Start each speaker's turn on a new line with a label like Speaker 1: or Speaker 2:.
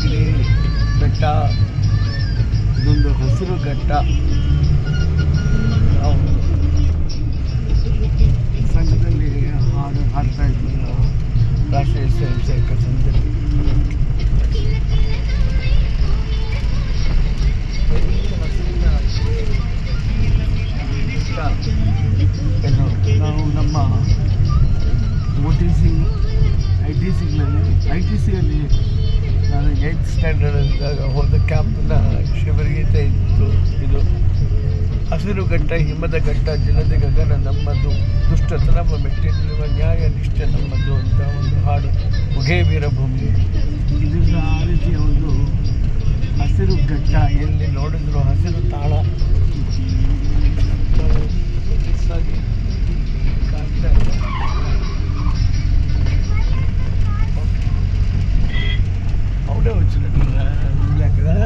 Speaker 1: ನೀಲಗಿರಿ ಬೆಟ್ಟ, ಇದೊಂದು ಹಸಿರು ಘಟ್ಟ ಸಂಘದಲ್ಲಿ ಹಾಡು ಹಾಡ್ತಾ ಇದ್ದೀವಿ ನಾವು ರಾಷ್ಟ್ರೀಯ ಸ್ವಯಂ ಸೇವಕ ಸಂಘದಲ್ಲಿ. ನಾವು ನಮ್ಮ ಏಯ್ತ್ ಅಂದಾಗ ಹೋದ ಕ್ಯಾಂಪ್ನ ಶಿವಗೀತೆ ಇತ್ತು. ಇದು ಹಸಿರು ಘಟ್ಟ, ಹಿಮದ ಘಟ್ಟ, ಜಲದ ಗಗನ ನಮ್ಮದು ದುಷ್ಟತನ ಮೆಟ್ಟಿ ನಿಲ್ಲುವ ನ್ಯಾಯ ನಿಷ್ಠೆ ನಮ್ಮದು ಅಂತ ಒಂದು ಹಾಡು ಉಗೇ ವೀರಭೂಮಿ ಇದು ಆ ರೀತಿಯ ಒಂದು ಹಸಿರು ಘಟ್ಟ ಎಲ್ಲಿ ನೋಡಿದ್ರು ಹಸಿರು వచ్చినట్టు కదా